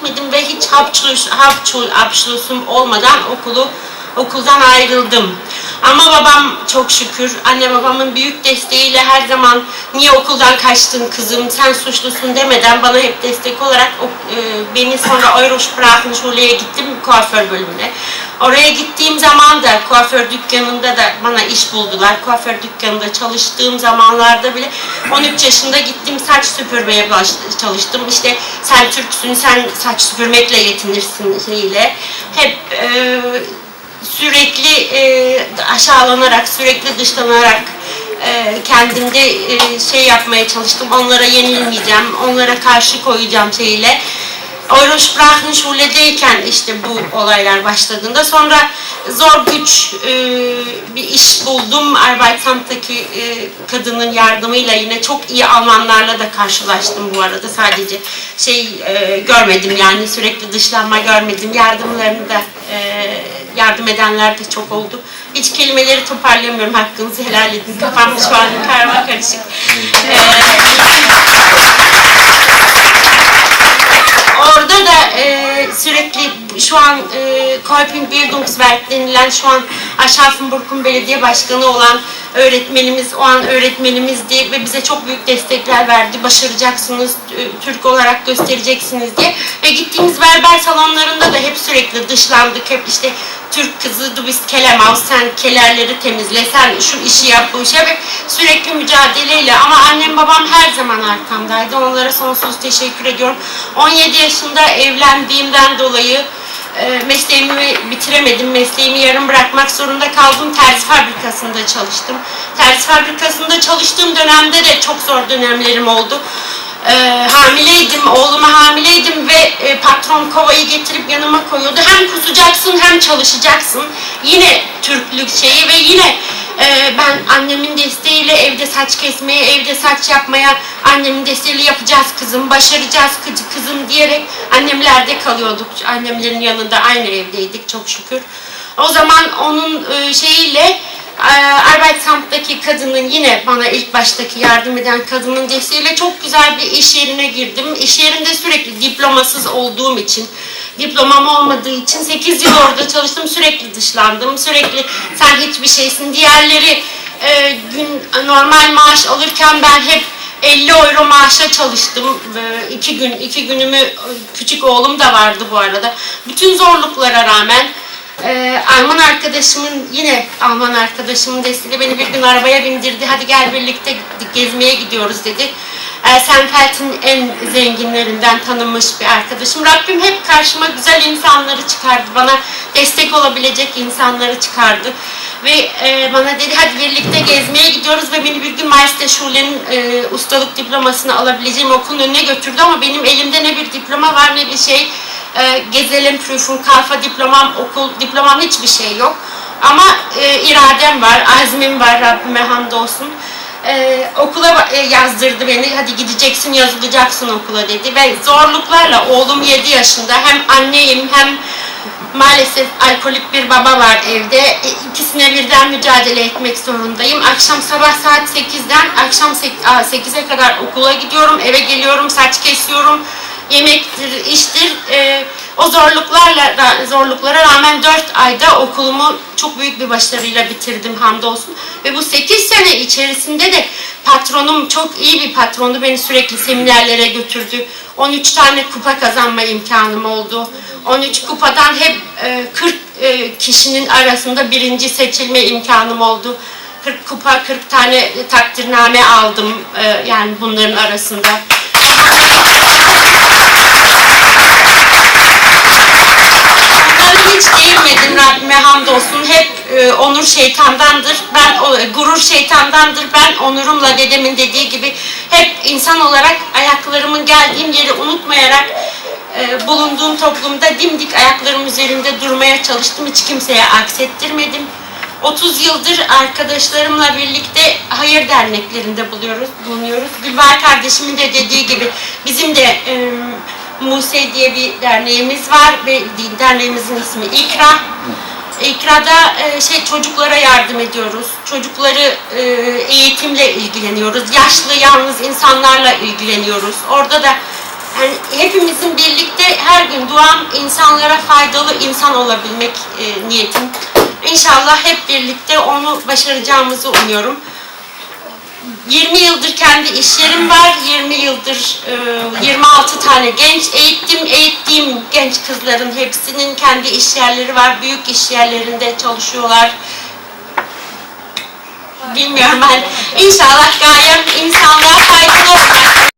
gitmedim ve hiç Hauptschul, Hauptschulabschlussum olmadan okulu okuldan ayrıldım. Ama babam çok şükür anne babamın büyük desteğiyle her zaman niye okuldan kaçtın kızım sen suçlusun demeden bana hep destek olarak e, beni sonra Eurosprachenschul'e gittim kuaför bölümüne. Oraya gittiğim zaman da kuaför dükkanında da bana iş buldular. Kuaför dükkanında çalıştığım zamanlarda bile 13 yaşında gittim saç süpürmeye çalıştım. İşte sen Türksün, sen saç süpürmekle yetinirsin şeyiyle. Hep e, sürekli e, aşağılanarak, sürekli dışlanarak e, kendimde e, şey yapmaya çalıştım. Onlara yenilmeyeceğim, onlara karşı koyacağım şeyle. Eurosprachenschul'deyken işte bu olaylar başladığında sonra zor güç e, bir iş buldum. Arbeitsamt'taki e, kadının yardımıyla yine çok iyi Almanlarla da karşılaştım bu arada. Sadece şey e, görmedim yani sürekli dışlanma görmedim. Yardımlarını da e, yardım edenler de çok oldu. Hiç kelimeleri toparlayamıyorum hakkınızı helal edin. Kafam şu an karma karışık. Orada da e, sürekli şu an e, Kolping Bildungswerk denilen şu an Aschaffenburg'un belediye başkanı olan öğretmenimiz, o an öğretmenimizdi ve bize çok büyük destekler verdi. Başaracaksınız, Türk olarak göstereceksiniz diye. Ve gittiğimiz berber salonlarında da hep sürekli dışlandık. Hep işte Türk kızı, du bist Kelemaus, sen kelerleri temizle, sen şu işi yap, bu yap. Ve Sürekli mücadeleyle ama annem babam her zaman arkamdaydı. Onlara sonsuz teşekkür ediyorum. 17 yaşında evlendiğimden dolayı e, mesleğimi bitiremedim. Mesleğimi yarım bırakmak zorunda kaldım. Terzi fabrikasında çalıştım. Terzi fabrikasında çalıştığım dönemde de çok zor dönemlerim oldu. E, hamileydim, oğluma hamileydim ve e, patron kovayı getirip yanıma koyuyordu. Hem kusacaksın hem çalışacaksın. Yine Türklük şeyi ve yine e, ben annemin desteğiyle evde saç kesmeye, evde saç yapmaya, annemin desteğiyle yapacağız kızım, başaracağız kızı kızım diyerek annemlerde kalıyorduk. Annemlerin yanında aynı evdeydik çok şükür. O zaman onun e, şeyiyle Arbeitsamt'taki kadının yine bana ilk baştaki yardım eden kadının desteğiyle çok güzel bir iş yerine girdim. İş yerinde sürekli diplomasız olduğum için, diplomam olmadığı için 8 yıl orada çalıştım. Sürekli dışlandım. Sürekli sen hiçbir şeysin. Diğerleri e, gün normal maaş alırken ben hep 50 euro maaşa çalıştım. Ee, iki gün, iki günümü küçük oğlum da vardı bu arada. Bütün zorluklara rağmen e, Alman arkadaşımın yine Alman arkadaşımın desteğiyle beni bir gün arabaya bindirdi. Hadi gel birlikte gezmeye gidiyoruz dedi. E, Senfeld'in en zenginlerinden tanınmış bir arkadaşım. Rabbim hep karşıma güzel insanları çıkardı. Bana destek olabilecek insanları çıkardı. Ve e, bana dedi hadi birlikte gezmeye gidiyoruz ve beni bir gün Meisterschul'ün e, ustalık diplomasını alabileceğim okulun önüne götürdü ama benim elimde ne bir diploma var ne bir şey. E, gezelim prüfün, kalfa diplomam, okul diplomam hiçbir şey yok. Ama e, iradem var, azmim var Rabbime hamdolsun. Ee, okula e, yazdırdı beni. Hadi gideceksin, yazılacaksın okula dedi. Ve zorluklarla oğlum 7 yaşında hem anneyim hem maalesef alkolik bir baba var evde. E, İkisine birden mücadele etmek zorundayım. Akşam sabah saat 8'den akşam 8'e kadar okula gidiyorum. Eve geliyorum, saç kesiyorum. Yemektir, iştir. Ee, o zorluklarla ra- zorluklara rağmen 4 ayda okulumu çok büyük bir başarıyla bitirdim hamdolsun. Ve bu 8 sene içerisinde de patronum çok iyi bir patrondu. Beni sürekli seminerlere götürdü. 13 tane kupa kazanma imkanım oldu. 13 kupadan hep e, 40 e, kişinin arasında birinci seçilme imkanım oldu. 40 kupa, 40 tane takdirname aldım e, yani bunların arasında. E, onur şeytandandır. Ben gurur şeytandandır. Ben onurumla dedemin dediği gibi hep insan olarak ayaklarımın geldiğim yeri unutmayarak e, bulunduğum toplumda dimdik ayaklarım üzerinde durmaya çalıştım. Hiç kimseye aksettirmedim. 30 yıldır arkadaşlarımla birlikte hayır derneklerinde buluyoruz, bulunuyoruz. Gülbay kardeşimin de dediği gibi bizim de e, Muse diye bir derneğimiz var ve derneğimizin ismi İkra. İkra'da e, şey çocuklara yardım ediyoruz. Çocukları e, eğitimle ilgileniyoruz. Yaşlı, yalnız insanlarla ilgileniyoruz. Orada da yani hepimizin birlikte her gün duam insanlara faydalı insan olabilmek e, niyetim. İnşallah hep birlikte onu başaracağımızı umuyorum. 20 yıldır kendi iş yerim var. 20 yıldır e, 26 tane genç eğittim. Eğittiğim genç kızların hepsinin kendi iş yerleri var. Büyük iş yerlerinde çalışıyorlar. Bilmiyorum ben. İnşallah gayem insanlığa faydalı olacak.